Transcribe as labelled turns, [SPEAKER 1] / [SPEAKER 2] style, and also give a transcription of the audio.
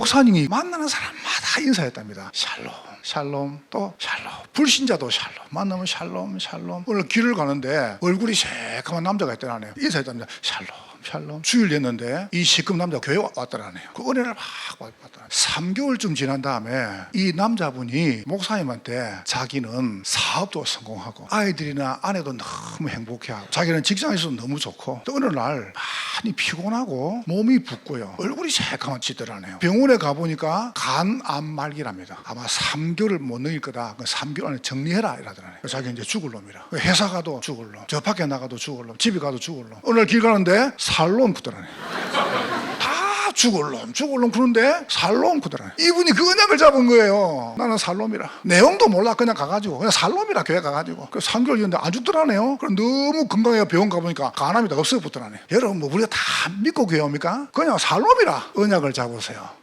[SPEAKER 1] 목사님이 만나는 사람마다 인사했답니다. 샬롬, 샬롬, 또 샬롬. 불신자도 샬롬. 만나면 샬롬, 샬롬. 오늘 길을 가는데 얼굴이 새까만 남자가 있더라네요. 인사했답니다. 샬롬. 샬롬 주일 됐는데 이 시급 남자 교회 와- 왔더라네요. 그 은혜를 막 받더라. 3개월쯤 지난 다음에 이 남자분이 목사님한테 자기는 사업도 성공하고 아이들이나 아내도 너무 행복해하고 자기는 직장에서 너무 좋고 또 어느 날 많이 피곤하고 몸이 붓고요. 얼굴이 새까만 찌더라네요. 병원에 가보니까 간암 말기랍니다. 아마 3개월을 못 넘길 거다. 그 3개월 안에 정리해라 이러더라네요. 자기 이제 죽을 놈이라. 회사 가도 죽을 놈. 저 밖에 나가도 죽을 놈. 집에 가도 죽을 놈. 오늘 길 가는데 살놈 구더라네요. 다 죽을 놈, 죽을 놈 그런데 살놈 구더라네요. 이분이 그 언약을 잡은 거예요. 나는 살놈이라. 내용도 몰라. 그냥 가가지고. 그냥 살놈이라 교회 가가지고. 그 3개월 있는데 안 죽더라네요. 그럼 너무 건강해요. 병원 가보니까 간암이 다 없어 붙더라네요. 여러분 뭐 우리가 다 믿고 교회 옵니까? 그냥 살놈이라 언약을 잡으세요.